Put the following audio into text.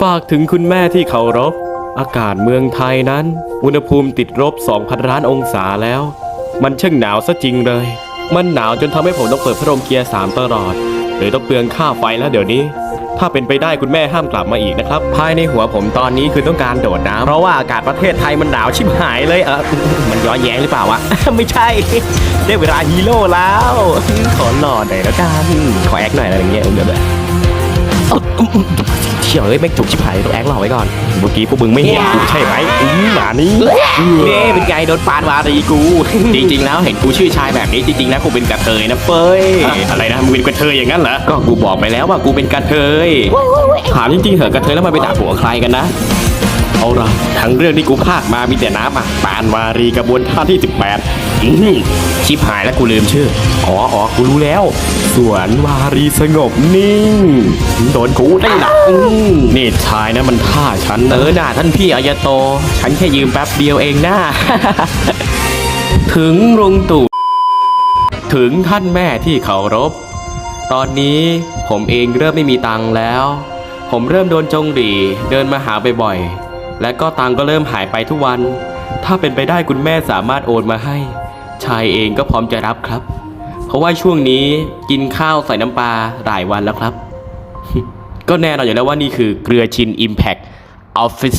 ฝากถึงคุณแม่ที่เคารพ อากาศเมืองไทยนั้น อุณหภูมิติดลบ2,000ล้านองศาแล้ว มันช่างหนาวซะจริงเลย มันหนาวจนทำให้ผมต้องเปิดพัดลมเกียร์สามตลอดเลยต้องเปลืองค่าไฟแล้วเดี๋ยวนี้ ถ้าเป็นไปได้คุณแม่ห้ามกลับมาอีกนะครับ ภายในหัวผมตอนนี้คือต้องการโดดน้ำเพราะว่าอากาศประเทศไทยมันหนาวชิบหายเลยเออมันย้อนแย้งหรือเปล่าวะ ไม่ใช่ ได้เวลาฮีโร่แล้ว ขอหล่อหน่อยแล้วกัน ขอแอคหน่อยอะไรอย่างเงี้ยเดี๋ยว เชี่ยวเอ้ยแม่งจุกชิบหายต้องแอคหล่อไว้ก่อน เมื่อกี้พวกมึงไม่เห็นกูใช่ไหมอืมหมานี่เน่เป็นไงโดนปานวารีกู จริงๆแล้วเห็นกูชื่อชายแบบนี้จริงๆแล้วกูเป็นกระเทยนะเฟ้ยอะไรนะมึงเป็นกระเทยอย่างนั้นเหรอก็กูบอกไปแล้วว่ากูเป็นกระเทยถามจริงๆเหอะกระเทยแล้วมันไปด่าผัวใครกันนะ เอาละทั้งเรื่องที่กูพากมามีแต่น้ำอะปานวารีกระบวนท่าที่ 18อื้อหือชิบหายแล้วกูลืมชื่อ อ๋ออ๋อกูรู้แล้ว สวนวารีสงบนิ่ง โดนกูได้หนักอื้อนี่ชายนะมันท่าฉันเออหน้าท่านพี่อายโต ฉันแค่ยืมแป๊บเดียวเองนะ ถึงลุงตู่ ถึงท่านแม่ที่เคารพ ตอนนี้ผมเองเริ่มไม่มีตังค์แล้ว ผมเริ่มโดนจงหรีเดินมาหาบ่อยๆ และก็ตังก็เริ่มหายไปทุกวัน ถ้าเป็นไปได้คุณแม่สามารถโอนมาให้ ชายเองก็พร้อมจะรับครับ เพราะว่าช่วงนี้กินข้าวใส่น้ำปลาหลายวันแล้วครับ ก็แน่นอนอยู่แล้วว่านี่คือเกลือชิน Impact Office